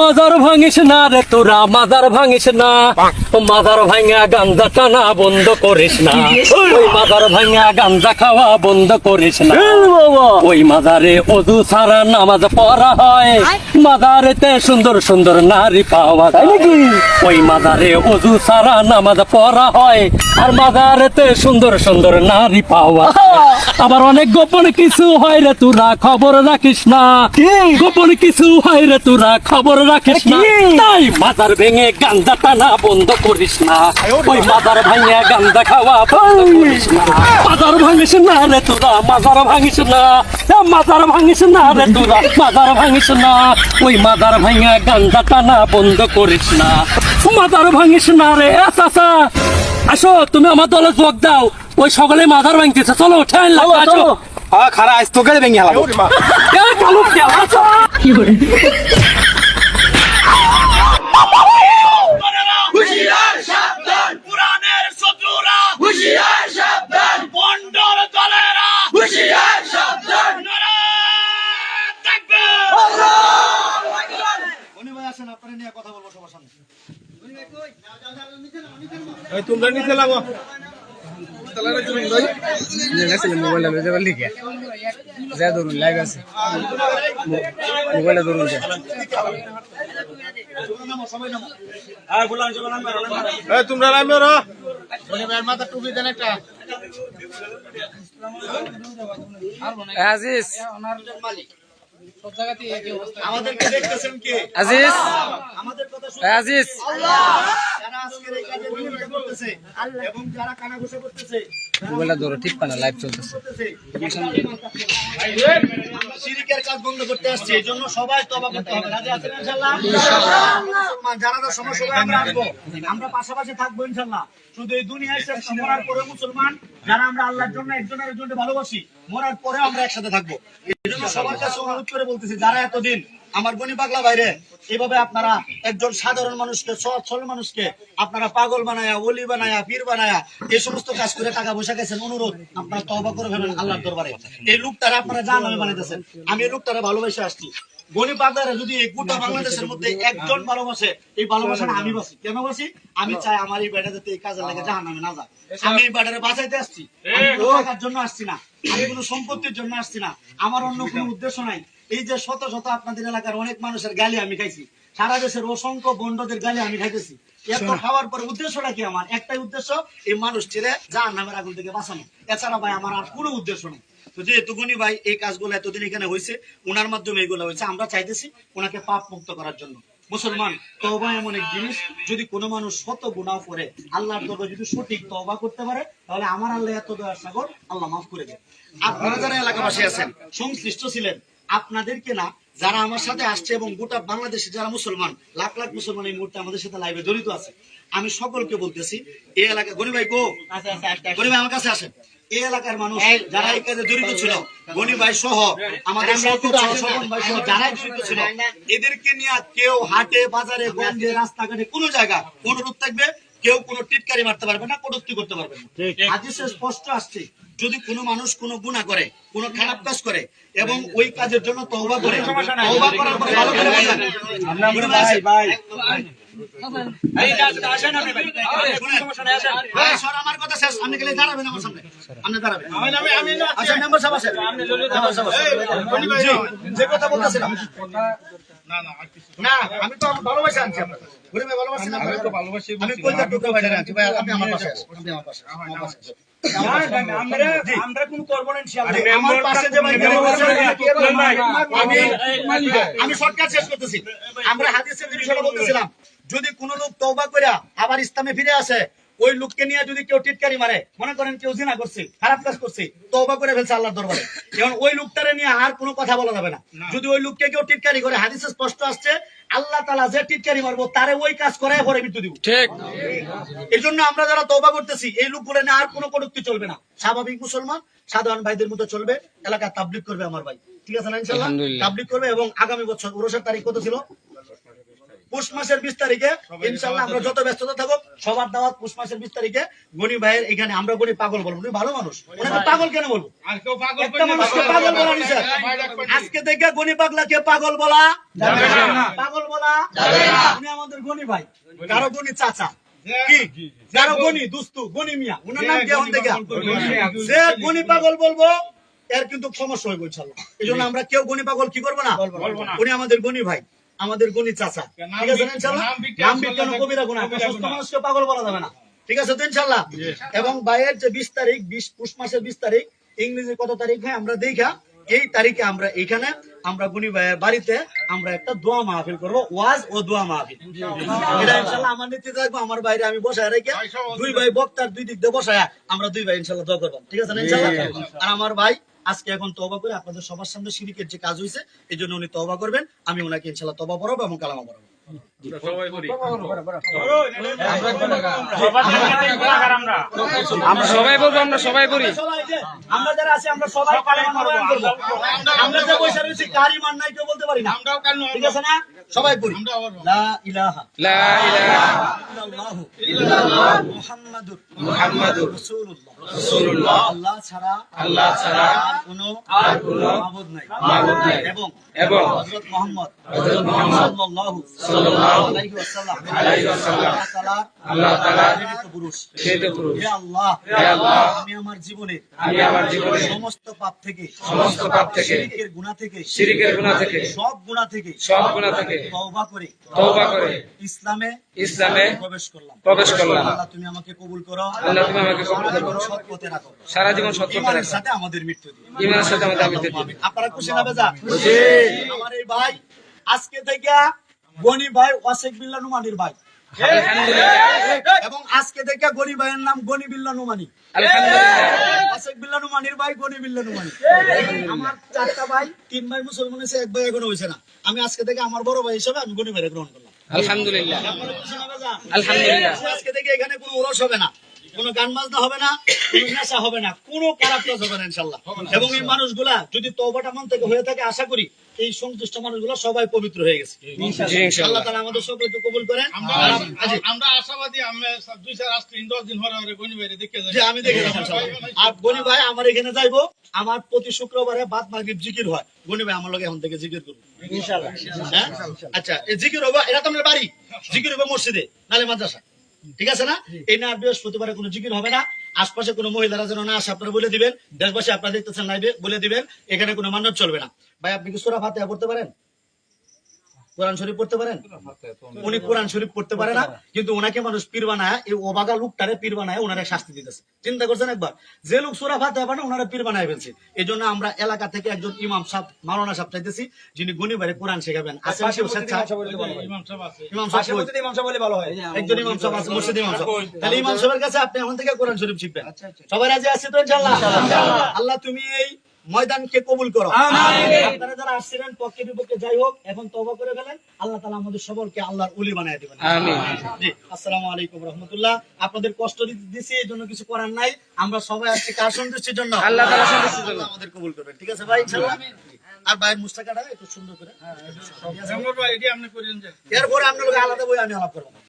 মাজার ভাঙিস না রে তোরা মাজার ভাঙিস না। ও মাজার ভাঙা গাঞ্জা টানা বন্ধ করিস না। ওই মাজার ভাঙা গাঞ্জা খাওয়া বন্ধ করিস না। ওই মাজারে অজু সারা নামাজ পড়া হয়। মাজারেতে সুন্দর সুন্দর নারী পাওয়া যায় নাকি? ওই মাজারে অজু সারা নামাজ পড়া হয়। আর মাজারেতে সুন্দর সুন্দর নারী পাওয়া আবার অনেক গোপন কিছু হয় রে তোরা খবর রাখিস না। গোপন কিছু হয় রে তোরা খবর রাখিস না। তাই মাজার ভেঙে গান্দা টানা বন্ধ করিস না। ওই মাজার ভাঙে গান্দা খাওয়া বন্ধ করিস না। মাজার ভাঙিস না রে তোরা মাজার ভাঙিস না। মাজার ভাঙিস না রে তোরা মাজার ভাঙিস না। ওই মাজার ভাঙে গান্দা টানা বন্ধ করিস না। মাজার ভাঙিস না রে। চাচা আসো তুমি আমার দলে যোগ দাও। ওই সকালে মাজার ভাঙতেছে। চলো ঠেন লাগো আসো। খারা আজ তোকে ভেঙে এ কালু খেলা তোমরা নিচে লাগো। মোবাইলটা ধরুন লাইভ আছে মোবাইলটা ধরুন যা এই তোমরা নামো রা আজিজ। আমাদেরকে দেখতেছেন কে? আজিজ? আমাদের কথা আজিজ। যারা আজকের এই কাজের বিরোধিতা করতেছে এবং যারা কানাঘুষা করতেছে মোবাইলটা ধরো ঠিক পানা লাইভ চলতেছে। আমরা শিরিকের কাজ বন্ধ করতে আসছি এই জন্য সবাই তবা করতে হবে। রাজি আছেন ইনশাআল্লাহ? যারা যারা সময় সবাই আমরা আসব। আমরা পাশাপাশি থাকব ইনশাআল্লাহ। শুধু এই দুনিয়ায় শেষ মরার পরে মুসলমান। যারা আমরা আল্লাহর জন্য একজনের একজনকে ভালোবাসি মরার পরে আমরা একসাথে থাকব। এই জন্য আপনারা একজন সাধারণ মানুষকে, সৎ, সরল মানুষকে আপনারা পাগল বানায়া অলি বানায়া, পীর বানায়া, এই সমস্ত কাজ করে টাকা পয়সা অনুরোধ আপনারা তবা করে আল্লাহর দরবারে। এই লোকটারা আপনারা জান আমি বানাইতেছেন। আমি লোকটারা ভালোবেসে আসছি। পাগলারা যদি এই গোটা বাংলাদেশের মধ্যে একজন ভালোবাসে এই ভালোবাসাটা আমি বাসি কেন বাসি আমি চাই আমার এই বেটা যাতে এই কাজে লাগে জাহান নামে না যায়। আমি এই বেটারে বাঁচাইতে আসছি। টাকার জন্য আসছি না। আমি কোনো সম্পত্তির জন্য আসছি না। আমার অন্য কোনো উদ্দেশ্য নাই। এই যে শত শত আপনাদের এলাকার অনেক মানুষের গালি আমি খাইছি। সারা দেশের অসংখ্য বন্ডদের গালি আমি খাইতেছি। এত খাওয়ার পরে উদ্দেশ্যটা কি আমার? একটাই উদ্দেশ্য এই মানুষ ছেড়ে যার নামের আগুন থেকে বাঁচানো। এছাড়া ভাই আমার আর কোনো উদ্দেশ্য নেই। তো যেহেতু গনি ভাই এই কাজগুলো এতদিন এখানে হয়েছে ওনার মাধ্যমে এগুলো হয়েছে আমরা চাইতেছি ওনাকে পাপ মুক্ত করার জন্য। মুসলমান তবা এমন এক জিনিস যদি কোনো মানুষ শত গুণাও করে আল্লাহর দরবারে যদি সঠিক তবা করতে পারে তাহলে আমার আল্লাহ এত দয়ার সাগর আল্লাহ মাফ করে দেবে। আপনারা যারা এলাকাবাসী আছেন সংশ্লিষ্ট ছিলেন আপনাদেরকে না যারা আমার সাথে আসছে এবং গোটা বাংলাদেশে যারা মুসলমান লাখ লাখ মুসলমান এই মুহূর্তে আমাদের সাথে লাইভে জড়িত আছে আমি সকলকে বলতেছি এই এলাকা গনি ভাই গো গনি ভাই আমার কাছে আসেন। এই এলাকার মানুষ যারা এই কাজে জড়িত ছিল গনি ভাই সহ আমাদের শওকত ভাই সহ যারাই জড়িত ছিল এদেরকে নিয়ে কেউ হাটে বাজারে গঞ্জে রাস্তাঘাটে কোনো জায়গা অনুরোধ থাকবে কেউ কোনো টিটকারি মারতে পারবে না কটুক্তি করতে পারবে না। হাদিসে স্পষ্ট আসছে যদি কোনো মানুষ কোনো গুণা করে কোনো খারাপ কাজ করে এবং ওই কাজের জন্য তওবা করে তওবা করার পরে ভালো করে বললেন গুণা আছে ভাই ভাই, সর, আমার কথা শেষ। আপনি গেলে দাঁড়াবেন আমার সামনে। আপনি দাঁড়াবেন। আচ্ছা, মেম্বার সাহেব আসেন। মেম্বার সাহেব আসেন। জি, যে কথা বলতেছিলাম। না, আমি তো ভালোবাসা আনছি আপনাকে। আমি শর্টকাট শেষ করতেছি আমরা হাদিসের বিষয়টা বলতেছিলাম যদি কোন লোক তওবা করে আবার ইসলামে ফিরে আসে ওই লোককে নিয়ে যদি কেউ টিটকারি মারে মনে করেন কেউ জিনা করছে খারাপ কাজ করছে তওবা করে ফেলছে আল্লাহর দরবারে। এখন ওই লোকটারে নিয়ে আর কোনো কথা বলা যাবে না। যদি ওই লোককে কেউ টিটকারি করে হাদিসে স্পষ্ট আসছে আল্লাহ তাআলা যে টিটকারি মারবো তারে ওই কাজ করায় পরে মৃত্যু দিব। ঠিক। এই জন্য আমরা যারা তওবা করতেছি এই লোকগুলো নিয়ে আর কোনো কটূক্তি চলবে না। স্বাভাবিক মুসলমান সাধারণ ভাইদের মতো চলবে এলাকা তাবলিক করবে আমার ভাই। ঠিক আছে না ইনশাআল্লাহ? তাবলিক করবে এবং আগামী বছর উরসের তারিখ কত ছিল? পুষ মাসের বিশ তারিখে ইনশাল্লাহ আমরা যত ব্যস্ততা থাকুক সবার দাওয়াত পুষ মাসের বিশ তারিখে গনি ভাইয়ের এখানে আমরা গনি পাগল বলব। উনি ভালো মানুষ। ওনাকে পাগল কেন বলব? একটা মানুষকে পাগল বলা নিষেধ। আজকে থেকে গনি পাগলাকে পাগল বলা? পাগল বলা? উনি আমাদের গনি ভাই। কারও গনি চাচা। কি? কারও গনি দুস্তু গনি মিয়া। উনার নাম কি থেকে যে গনি পাগল। বলব এর কিন্তু সমস্যা হইব ইনশাল্লাহ। এই জন্য আমরা কেউ গনি পাগল কি করব না। উনি আমাদের গনি ভাই। আমাদের গুণি চাচা। ঠিক আছে ইনশাল্লাহ? নাম বিজ্ঞান কবিরা গুণা। সুস্থ মানুষকে পাগল বলা যাবে না। ঠিক আছে তো ইনশাল্লাহ? এবং বাইয়ের যে বিশ তারিখ বিশ পুষ মাসের বিশ তারিখ ইংরেজি কত তারিখ হয় আমরা দেখা। এই তারিখে আমরা এখানে আমরা গুনি ভাইয়ের বাড়িতে আমরা একটা দোয়া মাহফিল করব ওয়াজ ও দোয়া মাহফিল। এটা ইনশাল্লাহ আমার নীতি থাকব আমার বাইরে আমি বসায় রেখে দুই ভাই বক্তার দুই দিক দিয়ে বসায় আমরা দুই ভাই ইনশাল্লাহ দোয়া করব। ঠিক আছে না ইনশাল্লাহ? আর আমার ভাই আজকে এখন তবা করে আপনাদের সবার সামনে সিরিকের যে কাজ হয়েছে এই জন্য উনি তবা করবেন আমি ওনাকে ইনশাল্লাহ তবা পড়াবো এবং কালামা পড়াবো। আমরা সবাই বলব আমরা সবাই যে, আমরা যারা আছি আমরা সবাই আমরা যে বসে রয়েছি কার ইমান নাই কেউ বলতে পারি না। ঠিক আছে না? সবাই পড়ি লা ইলাহা লা ইলাহা ইল্লাল্লাহু। ইল্লাল্লাহ। মুহাম্মাদুর মুহাম্মাদুর। রাসূলুল্লাহ রাসূলুল্লাহ। আল্লাহ ছাড়া আল্লাহ ছাড়া কোনো আর কোনো মাবুদ নাই মাবুদ নাই। এবং এবং হযরত মুহাম্মদ হযরত মুহাম্মদ সাল্লাল্লাহু সাল্লাল্লাহু আলাইহি ওয়াসাল্লাম আলাইহি ওয়াসাল্লাম আল্লাহ তাআলার প্রেরিত পুরুষ প্রেরিত পুরুষ। হে আল্লাহ হে আল্লাহ, আমি আমার জীবনে আমি আমার জীবনে সমস্ত পাপ থেকে সমস্ত পাপ থেকে, শিরকের গুনাহ থেকে শিরকের গুনাহ থেকে, সব গুনাহ থেকে সব গুনাহ থেকে তওবা করে তওবা করে ইসলামে ইসলামে প্রবেশ করলাম। আল্লাহ তুমি আমাকে কবুল করো। আল্লাহ তুমি আমাকে কবুল করো। সৎ পথে রাখো। সারা জীবন ইমানের সাথে আমাদের মৃত্যু দিও ইমানের সাথে আমাদের মৃত্যু দিও। আপনারা খুশি না বেজা? আমার এই ভাই আজকে থেকে গনি ভাই ওয়াসেক নুমানির ভাই। এবং আজকে থেকে গনি ভাইয়ের নাম গনি বিল্লা নুমানি। আলহামদুলিল্লাহ। বিল্লা নুমানির ভাই গনি বিল্লা নুমানি। আমার চারটা ভাই তিন ভাই মুসলমান হয়েছে এক ভাই এখনও হয়েছে না। আমি আজকে থেকে আমার বড় ভাই হিসেবে আমি গনি ভাইয়ের গ্রহণ করলাম। আলহামদুলিল্লাহ? আলহামদুলিল্লাহ। আজকে থেকে এখানে কোনো ওরস হবে না কোনো গান বাজনা হবে না কোনো নেশা হবে না কোনো খারাপ কাজ হবে না ইনশাল্লাহ। এবং এই মানুষগুলা যদি তওবাটা মন থেকে হয়ে থাকে আশা করি এই সন্তুষ্ট মানুষগুলো সবাই পবিত্র হয়ে গেছে। আল্লাহ ইনশাআল্লাহ আমাদের সকলকে কবুল করেন। আমরা আশাবাদী দুই চার দশ দিন হরে হরে গনি বাইরে দেখে যাই। আমি দেখে আর গনি ভাই আমার এখানে যাইবো। আমার প্রতি শুক্রবারে বাদ মাগরিব জিকির হয়। গনি ভাই আমার লগে এখন থেকে জিকির করব। হ্যাঁ? আচ্ছা এই জিকির হবে এটা তো আমার বাড়ি। জিকির হবে মসজিদে নালে মাদ্রাসা ঠিক আছে না? এই না বৃহস্পতিবার কোনো জিকির হবে না। আশপাশে কোনো মহিলারা যেন না আসে আপনারা বলে দিবেন। দেশবাসী আপনারা দেখতেছেন লাইভে বলে দিবেন। এখানে কোনো মানব চলবে না। ভাই আপনি কি সোরা ফাতে পড়তে পারেন? কোরআন শরীফ পড়তে পারেন? উনি কোরআন শরীফ পড়তে পারে না কিন্তু ওনাকে মানুষ পীর বানায় এই ওবাগা লোকটারে পীর বানায় ওনারা শাস্তি দিতেছে। চিন্তা করছেন একবার? যে লোক সুরা ফাতে পারে ওনারা পীর বানায় ফেলছে। এই জন্য আমরা এলাকা থেকে একজন ইমাম সাহেব মাওলানা সাহেব চাইতেছি যিনি গণিবারে কোরআন শেখাবেন। আছেন কেউ স্বেচ্ছায়? ইমাম সাহেব আছে ইমাম সাহেব কই? একজন ইমাম সাহেব আছে মসজিদ ইমাম সাহেব। তাহলে ইমাম সাহেবের কাছে আপনি এখন থেকে কোরআন শরীফ শিখবেন। সবাই রাজি আছে তো ইনশাআল্লাহ। আল্লাহ তুমি এই ময়দানকে কবুল করো। আপনারা যারা আসছিলেন পক্ষে বিপক্ষে যাই হোক এখন তওবা করে ফেলেন আল্লাহ তাআলা আমাদের সকলকে আল্লাহর ওলি বানায় দিবেন। আসসালামু আলাইকুম রহমতুল্লাহ। আপনাদের কষ্ট দিতে দিছি এই জন্য কিছু করার নাই। আমরা সবাই আসছি কার সন্তুষ্টির জন্য? আল্লাহ তাআলার সন্তুষ্টির জন্য। আমাদের কবুল করবেন ঠিক আছে ভাই ইনশাআল্লাহ? আর ভাই মুস্তাকাটা একটু সুন্দর করে। করেন এরপরে আপনার আলাদা বই আমি আলাপ করব